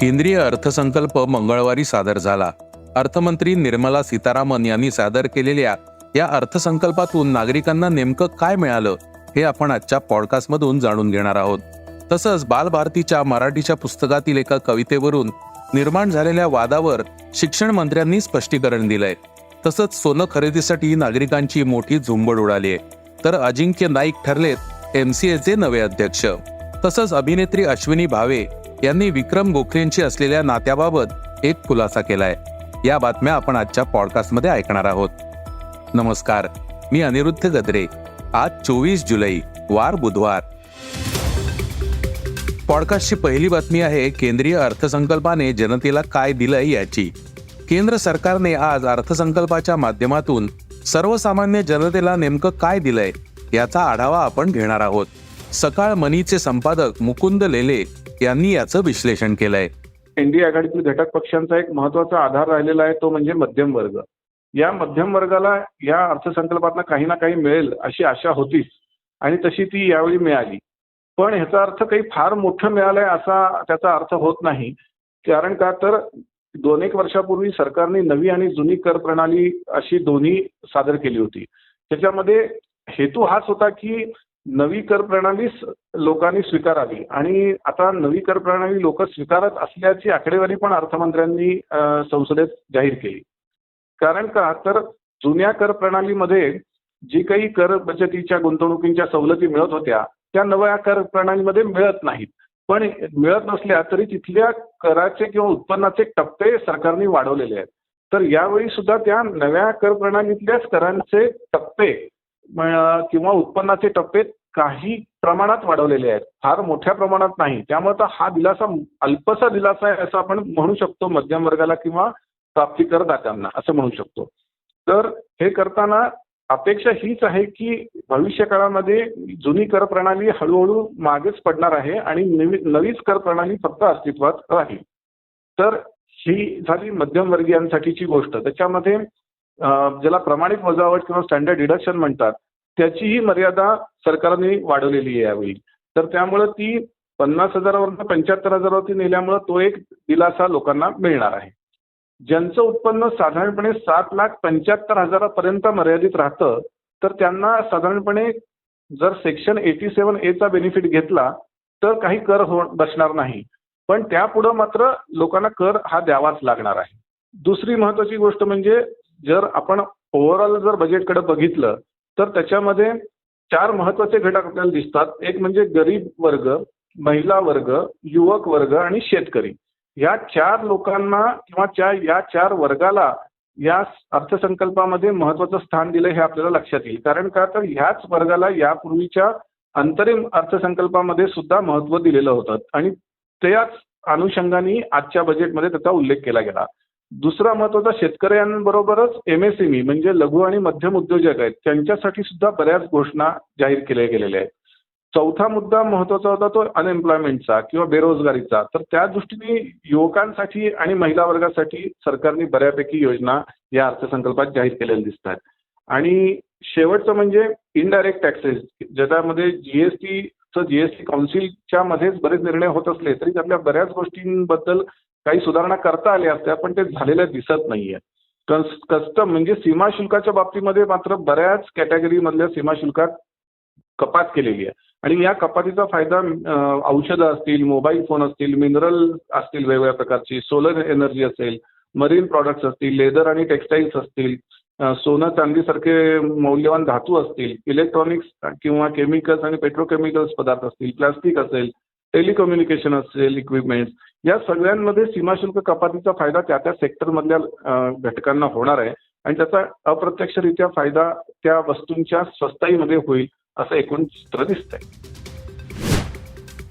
केंद्रीय अर्थसंकल्प मंगळवारी सादर झाला. अर्थमंत्री निर्मला सीतारामन यांनी सादर केलेल्या या अर्थसंकल्पातून नागरिकांना नेमकं काय मिळालं हे आपण आजच्या पॉडकास्टमधून जाणून घेणार आहोत. तसंच बालभारतीच्या मराठीच्या पुस्तकातील एका कवितेवरून निर्माण झालेल्या वादावर शिक्षण मंत्र्यांनी स्पष्टीकरण दिलंय. तसंच सोनं खरेदीसाठी नागरिकांची मोठी झुंबड उडाली आहे. तर अजिंक्य नाईक ठरलेत एमसीएचे नवे अध्यक्ष. तसंच अभिनेत्री अश्विनी भावे यांनी विक्रम गोखलेंशी असलेल्या नात्याबाबत एक खुलासा केलाय. या बातम्या आपण आजच्या पॉडकास्टमध्ये ऐकणार आहोत. नमस्कार मी अनिरुद्ध गद्रे. आज चोवीस जुलै वार बुधवार. पॉडकास्टची पहिली बातमी आहे केंद्रीय अर्थसंकल्पाने जनतेला काय दिलंय याची. केंद्र सरकारने आज अर्थसंकल्पाच्या माध्यमातून सर्वसामान्य जनतेला नेमकं काय दिलंय याचा आढावा आपण घेणार आहोत. सकाळ मनीचे संपादक मुकुंद लेले यांनी याचं विश्लेषण केलंय. एनडीए आघाडीतील घटक पक्षांचा एक महत्त्वाचा आधार राहिलेला आहे तो म्हणजे मध्यम वर्ग. या मध्यम वर्गाला या अर्थसंकल्पातनं काही ना काही मिळेल अशी आशा होतीच आणि तशी ती यावेळी मिळाली. पण ह्याचा अर्थ काही फार मोठं मिळालंय असा त्याचा अर्थ होत नाही. कारण का तर दोन एक वर्षापूर्वी सरकारने नवी आणि जुनी कर प्रणाली अशी दोन्ही सादर केली होती. त्याच्यामध्ये हेतू हाच होता की नवी कर प्रणाली लोकांनी स्वीकारावी. आणि आता नवी कर प्रणाली लोक स्वीकारत असल्याची आकडेवारी पण अर्थमंत्र्यांनी संसदेत जाहीर केली. कारण का? तर जुन्या कर प्रणालीमध्ये जी काही कर बचतीच्या गुंतवणुकीच्या सवलती मिळत होत्या त्या नव्या कर प्रणालीमध्ये मिळत नाहीत. पण मिळत नसल्या तरी तिथल्या कराचे किंवा उत्पन्नाचे टप्पे सरकारने वाढवलेले आहेत. तर यावेळी सुद्धा त्या नव्या कर प्रणालीतल्याच करांचे टप्पे किंवा उत्पन्नाचे टप्पे काही प्रमाणात वाढवलेले आहेत. फार मोठ्या प्रमाणात नाही. त्यामुळे तर हा दिलासा अल्पसा दिलासा आहे असं आपण म्हणू शकतो मध्यम वर्गाला किंवा प्राप्ती करदात्यांना असं म्हणू शकतो. तर हे करताना अपेक्षा हीच आहे की भविष्य काळामध्ये जुनी कर प्रणाली हळूहळू मागेच पडणार आहे आणि नवी नवीच कर प्रणाली फक्त अस्तित्वात राहील. तर ही झाली मध्यमवर्गीयांसाठीची गोष्ट. त्याच्यामध्ये ज्याला प्रमाणित वजावट किंवा स्टँडर्ड डिडक्शन म्हणतात त्याचीही मर्यादा सरकारने वाढवलेली आहे यावेळी. तर त्यामुळं ती पन्नास हजारावरून पंच्याहत्तर हजारावरती नेल्यामुळं तो एक दिलासा लोकांना मिळणार आहे. ज्यांचं उत्पन्न साधारणपणे सात लाख पंच्याहत्तर हजारापर्यंत मर्यादित राहतं तर त्यांना साधारणपणे जर सेक्शन एटी सेवन एचा बेनिफिट घेतला तर काही कर हो बसणार नाही. पण त्यापुढं मात्र लोकांना कर हा द्यावाच लागणार आहे. दुसरी महत्वाची गोष्ट म्हणजे जर आपण ओव्हरऑल जर बजेटकडे बघितलं तर त्याच्यामध्ये चार महत्त्वाचे घटक आपल्याला दिसतात. एक म्हणजे गरीब वर्ग महिला वर्ग युवक वर्ग आणि शेतकरी. या चार लोकांना किंवा त्या या चार वर्गाला या अर्थसंकल्पामध्ये महत्वाचं स्थान दिलं हे आपल्याला लक्षात येईल. कारण का तर ह्याच वर्गाला यापूर्वीच्या अंतरिम अर्थसंकल्पामध्ये सुद्धा महत्त्व दिलेलं होतं. आणि त्याच अनुषंगाने आजच्या बजेटमध्ये त्याचा उल्लेख केला गेला. दुसरा महत्त्वाचा शेतकऱ्यांबरोबरच एमएसएमई म्हणजे लघु आणि मध्यम उद्योजक आहेत. त्यांच्यासाठी सुद्धा बऱ्याच घोषणा जाहीर केल्या गेलेल्या आहेत. चौथा मुद्दा महत्त्वाचा होता तो अनएम्प्लॉयमेंटचा किंवा बेरोजगारीचा. तर त्या दृष्टीने युवकांसाठी आणि महिला वर्गासाठी सरकारने बऱ्यापैकी योजना या अर्थसंकल्पात जाहीर केलेल्या दिसतात. आणि शेवटचं म्हणजे इनडायरेक्ट टॅक्सेस ज्याच्यामध्ये जीएसटीचं जीएसटी काउन्सिलच्या मध्येच बरेच निर्णय होत असले तरी त्यातल्या बऱ्याच गोष्टींबद्दल काही सुधारणा करता आल्या असत्या पण ते झालेल्या दिसत नाहीये. कस कस्टम म्हणजे सीमा शुल्काच्या बाबतीमध्ये मात्र बऱ्याच कॅटेगरीमधल्या सीमा शुल्कात कपात केलेली आहे. आणि या कपातीचा फायदा औषधं असतील मोबाईल फोन असतील मिनरल असतील वेगवेगळ्या प्रकारची सोलर एनर्जी असेल मरीन प्रॉडक्ट्स असतील लेदर आणि टेक्सटाईल्स असतील सोनं चांदीसारखे मौल्यवान धातू असतील इलेक्ट्रॉनिक्स किंवा केमिकल्स आणि पेट्रोकेमिकल्स पदार्थ असतील प्लास्टिक असेल टेलिकम्युनिकेशन असेल इक्विपमेंट्स या सगळ्यांमध्ये सीमाशुल्क कपातीचा फायदा त्या त्या सेक्टरमधल्या घटकांना होणार आहे. आणि त्याचा अप्रत्यक्षरित्या फायदा त्या वस्तूंच्या स्वस्ताईमध्ये होईल असं एकूण चित्र दिसतंय.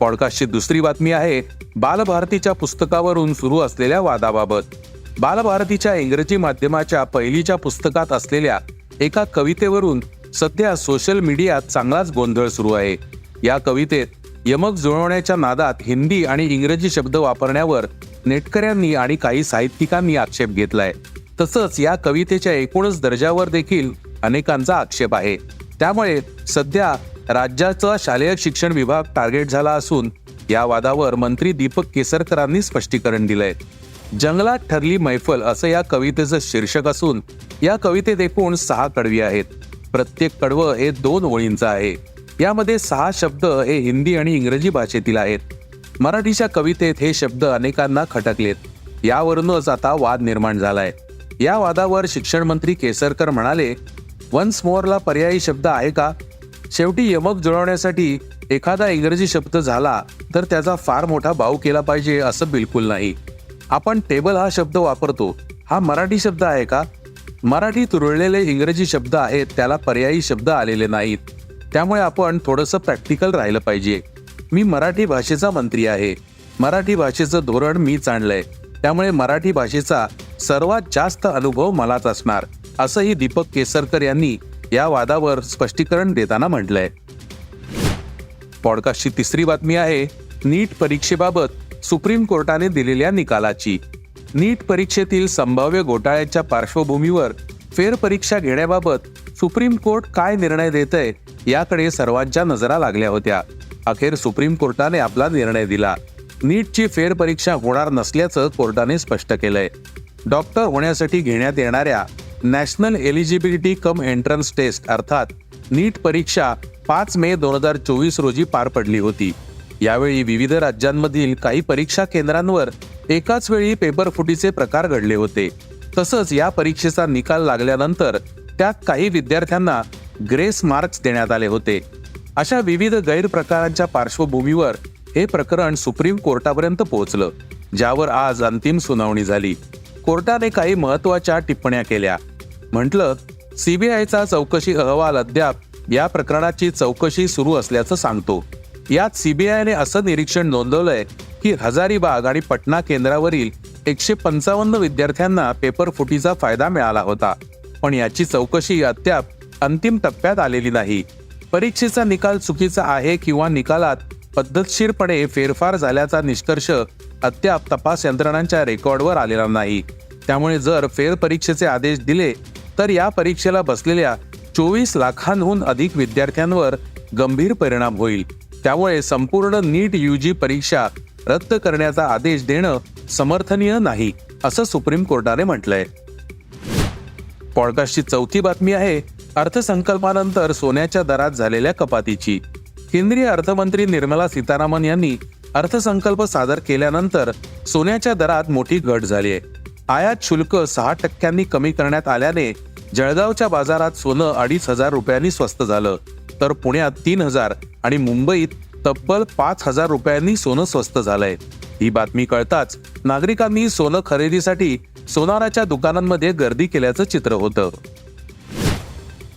पॉडकास्टची दुसरी बातमी आहे बालभारतीच्या पुस्तकावरून सुरू असलेल्या वादाबाबत. बालभारतीच्या इंग्रजी माध्यमाच्या पहिलीच्या पुस्तकात असलेल्या एका कवितेवरून सध्या सोशल मीडियात चांगलाच गोंधळ सुरू आहे. या कवितेत यमक जुळवण्याच्या नादात हिंदी आणि इंग्रजी शब्द वापरण्यावर नेटकऱ्यांनी आणि काही साहित्यिकांनी आक्षेप घेतलाय. तसंच या कवितेच्या एकूणच दर्जावर देखील अनेकांचा आक्षेप आहे. त्यामुळे सध्या राज्याचा शालेय शिक्षण विभाग टार्गेट झाला असून या वादावर मंत्री दीपक केसरकरांनी स्पष्टीकरण दिलंय. जंगलात ठरली मैफल असं या कवितेचं शीर्षक असून या कवितेत एकूण सहा कडवी आहेत. प्रत्येक कडवं हे दोन ओळींचं आहे. यामध्ये सहा शब्द हे हिंदी आणि इंग्रजी भाषेतील आहेत. मराठीच्या कवितेत हे शब्द अनेकांना खटकलेत. यावरूनच आता वाद निर्माण झालाय. या वादावर शिक्षण मंत्री केसरकर म्हणाले वन्स मोअरला पर्यायी शब्द आहे का? शेवटी यमक जुळवण्यासाठी एखादा इंग्रजी शब्द झाला तर त्याचा फार मोठा भाव केला पाहिजे असं बिलकुल नाही. आपण टेबल हा शब्द वापरतो. हा मराठी शब्द आहे का? मराठीत रुळलेले इंग्रजी शब्द आहेत त्याला पर्यायी शब्द आलेले नाहीत. त्यामुळे आपण थोडंसं प्रॅक्टिकल राहिलं पाहिजे. मी मराठी भाषेचा मंत्री आहे. मराठी भाषेचं धोरण मीच आणलंय. त्यामुळे मराठी भाषेचा सर्वात जास्त अनुभव मलाच असणार असंही दीपक केसरकर यांनी या वादावर स्पष्टीकरण देताना म्हटलंय. पॉडकास्टची तिसरी बातमी आहे नीट परीक्षेबाबत सुप्रीम कोर्टाने दिलेल्या निकालाची. नीट परीक्षेतील संभाव्य घोटाळ्याच्या पार्श्वभूमीवर फेरपरीक्षा घेण्याबाबत सुप्रीम कोर्ट काय निर्णय देतंय याकडे सर्वांच्या नजरा लागल्या होत्या. अखेर सुप्रीम कोर्टाने आपला निर्णय दिला. नीटची फेरपरीक्षा होणार नसल्याचं कोर्टाने स्पष्ट केलंय. डॉक्टर होण्यासाठी घेण्यात येणाऱ्या national eligibility cum entrance test अर्थात नीट परीक्षा पाच मे दोन हजार चोवीस रोजी पार पडली होती. यावेळी विविध राज्यांमधील काही परीक्षा केंद्रांवर एकाच वेळी पेपर फुटीचे प्रकार घडले होते. तसंच या परीक्षेचा निकाल लागल्यानंतर त्यात काही विद्यार्थ्यांना ग्रेस मार्क्स देण्यात आले होते. अशा विविध गैरप्रकारांच्या पार्श्वभूमीवर हे प्रकरण सुप्रीम कोर्टापर्यंत पोहोचलं ज्यावर आज अंतिम सुनावणी झाली. कोर्टाने काही महत्त्वाच्या टिप्पण्या केल्या. म्हटलं सीबीआयचा चौकशी अहवाल अद्याप या प्रकरणाची चौकशी सुरू असल्याचं सांगतो. यात सीबीआयने असं निरीक्षण नोंदवलंय की हजारीबाग आणि पटना केंद्रावरील एकशे पंचावन्न विद्यार्थ्यांना पेपर फुटीचा फायदा मिळाला होता. पण याची चौकशी अद्याप अंतिम टप्प्यात आलेली नाही. परीक्षेचा निकाल चुकीचा आहे किंवा निकालात पद्धतशीरपणे फेरफार झाल्याचा निष्कर्ष अद्याप तपास यंत्रणांच्या रेकॉर्डवर आलेला नाही. त्यामुळे जर फेरपरीक्षेचे आदेश दिले तर या परीक्षेला बसलेल्या चोवीस लाखांहून अधिक विद्यार्थ्यांवर गंभीर परिणाम होईल. त्यामुळे संपूर्ण नीट युजी परीक्षा रद्द करण्याचा आदेश देणं समर्थनीय नाही असं सुप्रीम कोर्टाने म्हटलंय. पॉडकास्टची चौथी बातमी आहे अर्थसंकल्पानंतर सोन्याच्या दरात झालेल्या कपातीची. केंद्रीय अर्थमंत्री निर्मला सीतारामन यांनी अर्थसंकल्प सादर केल्यानंतर सोन्याच्या दरात मोठी घट झाली आहे. आयात शुल्क सहा टक्क्यांनी कमी करण्यात आल्याने जळगावच्या बाजारात सोनं अडीच हजार रुपयांनी स्वस्त झालं तर पुण्यात तीन हजार आणि मुंबईत तब्बल पाच हजार रुपयांनी सोनं स्वस्त झालंय. ही बातमी कळताच नागरिकांनी सोनं खरेदीसाठी सोनाराच्या दुकानांमध्ये गर्दी केल्याचं चित्र होतं.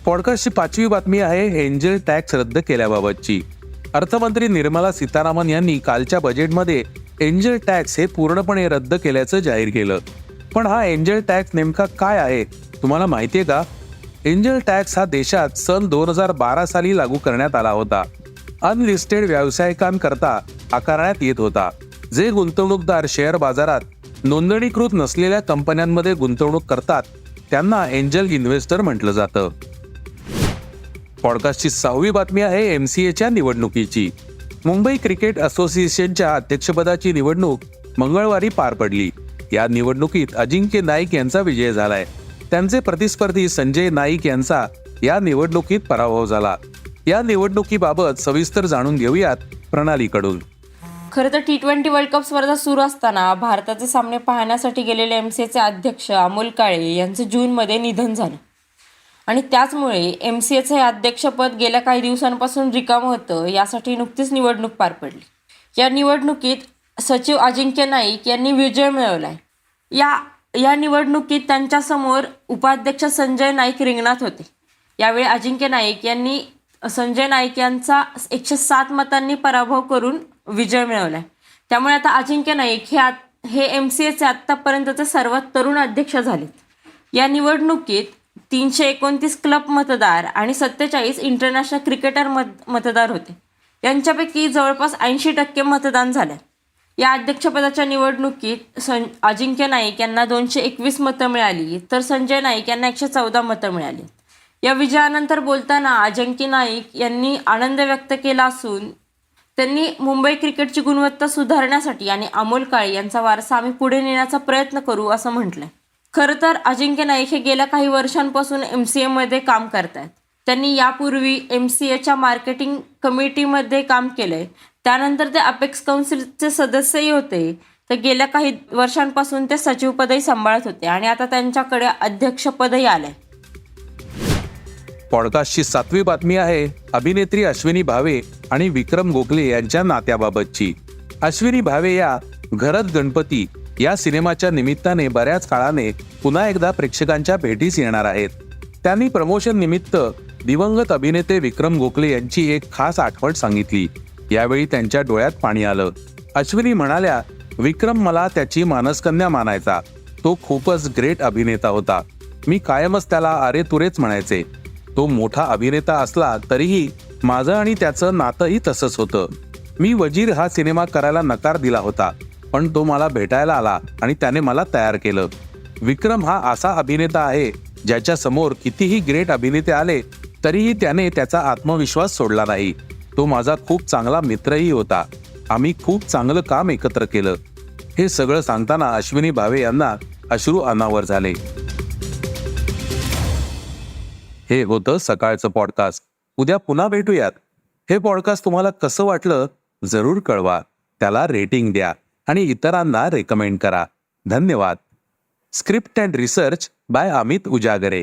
पॉडकास्टची पाचवी बातमी आहे एंजल टॅक्स रद्द केल्याबाबतची. अर्थमंत्री निर्मला सीतारामन यांनी कालच्या बजेटमध्ये एंजल टॅक्स हे पूर्णपणे रद्द केल्याचं जाहीर केलं. पण हा एंजल टॅक्स नेमका काय आहे? तुम्हाला माहिती आहे का? एंजल टॅक्स हा देशात सन दोन हजार बारा साली लागू करण्यात आला होता. अनलिस्टेड व्यावसायिकांकरता आकारण्यात येत होता जे गुंतवणूकदार शेअर बाजारात नोंदणीकृत नसलेल्या कंपन्यांमध्ये गुंतवणूक करतात त्यांना एंजल इन्व्हेस्टर म्हटलं जातं. पॉडकास्टची सहावी बातमी आहे एम सी एच्या निवडणुकीची. मुंबई क्रिकेट असोसिएशनच्या अध्यक्षपदाची निवडणूक मंगळवारी पार पडली. या निवडणुकीत अजिंक्य नाईक यांचा विजय झालाय. त्यांचे प्रतिस्पर्धी संजय नाईक यांचा या निवडणुकीत पराभव झाला. या निवडणुकीबाबत सविस्तर जाणून घेऊयात प्रणालीकडून. खरं तर टी ट्वेंटी वर्ल्ड कप स्पर्धा सुरू असताना भारताचे सामने पाहण्यासाठी गेलेले एम सी एचे अध्यक्ष अमोल काळे यांचं जूनमध्ये निधन झालं. आणि त्याचमुळे एम सी एचं हे अध्यक्षपद गेल्या काही दिवसांपासून रिकामं होतं यासाठी नुकतीच निवडणूक पार पडली. या निवडणुकीत सचिव अजिंक्य नाईक यांनी विजय मिळवला आहे या या निवडणुकीत त्यांच्यासमोर उपाध्यक्ष संजय नाईक रिंगणात होते. यावेळी अजिंक्य नाईक यांनी संजय नाईक यांचा एकशे सात मतांनी पराभव करून विजय मिळवला आहे त्यामुळे आता अजिंक्य नाईक हे आत हे एम सी एचे आत्तापर्यंतचे सर्वात तरुण अध्यक्ष झालेत. या निवडणुकीत तीनशे एकोणतीस क्लब मतदार आणि सत्तेचाळीस इंटरनॅशनल क्रिकेटर मत मतदार होते. यांच्यापैकी जवळपास ऐंशी टक्के मतदान झाले. या अध्यक्षपदाच्या निवडणुकीत सं अजिंक्य नाईक यांना दोनशे एकवीस मतं मिळाली तर संजय नाईक यांना एकशे चौदा मतं मिळाली. या विजयानंतर बोलताना अजिंक्य नाईक यांनी आनंद व्यक्त केला असून त्यांनी मुंबई क्रिकेटची गुणवत्ता सुधारण्यासाठी आणि अमोल काळे यांचा वारसा आम्ही पुढे नेण्याचा प्रयत्न करू असं म्हटलंय. खरं तर अजिंक्य नाईक हे गेल्या काही वर्षांपासून एम सी एमध्ये काम करत आहेत त्यांनी यापूर्वी एम सी एच्या मार्केटिंग कमिटीमध्ये काम केलंय. त्यानंतर ते अपेक्स काउन्सिलचे सदस्यही होते. तर गेल्या काही वर्षांपासून ते सचिवपदही सांभाळत होते आणि आता त्यांच्याकडे अध्यक्षपदही आलंय. पॉडकास्टची सातवी बातमी आहे अभिनेत्री अश्विनी भावे आणि विक्रम गोखले यांच्या नात्याबाबतची. अश्विनी भावे या घरत गणपती या सिनेमाच्या निमित्ताने बऱ्याच काळाने पुन्हा एकदा प्रेक्षकांच्या भेटीस येणार आहेत. त्यांनी प्रमोशन निमित्त दिवंगत अभिनेते विक्रम गोखले यांची एक खास आठवण सांगितली. यावेळी त्यांच्या डोळ्यात पाणी आलं. अश्विनी म्हणाल्या विक्रम मला त्याची मानसकन्या मानायचा. तो खूपच ग्रेट अभिनेता होता. मी कायमच त्याला अरे तुरेच म्हणायचे. तो मोठा अभिनेता असला तरीही माझं आणि त्याचं नातंही तसंच होतं. मी वजीर हा सिनेमा करायला नकार दिला होता. पण तो मला भेटायला आला आणि त्याने मला तयार केलं. विक्रम हा असा अभिनेता आहे ज्याच्या समोर कितीही ग्रेट अभिनेते आले तरीही त्याने त्याचा आत्मविश्वास सोडला नाही. तो माझा खूप चांगला मित्रही होता. आम्ही खूप चांगलं काम एकत्र केलं. हे सगळं सांगताना अश्विनी भावे यांना अश्रू अनावर झाले. हे होतं सकाळचं पॉडकास्ट उद्या पुन्हा भेटूयात. हे पॉडकास्ट तुम्हाला कसं वाटलं जरूर कळवा. त्याला रेटिंग द्या. आणि इतरांना रेकमेंड करा. धन्यवाद. Script and research by Amit Ujagare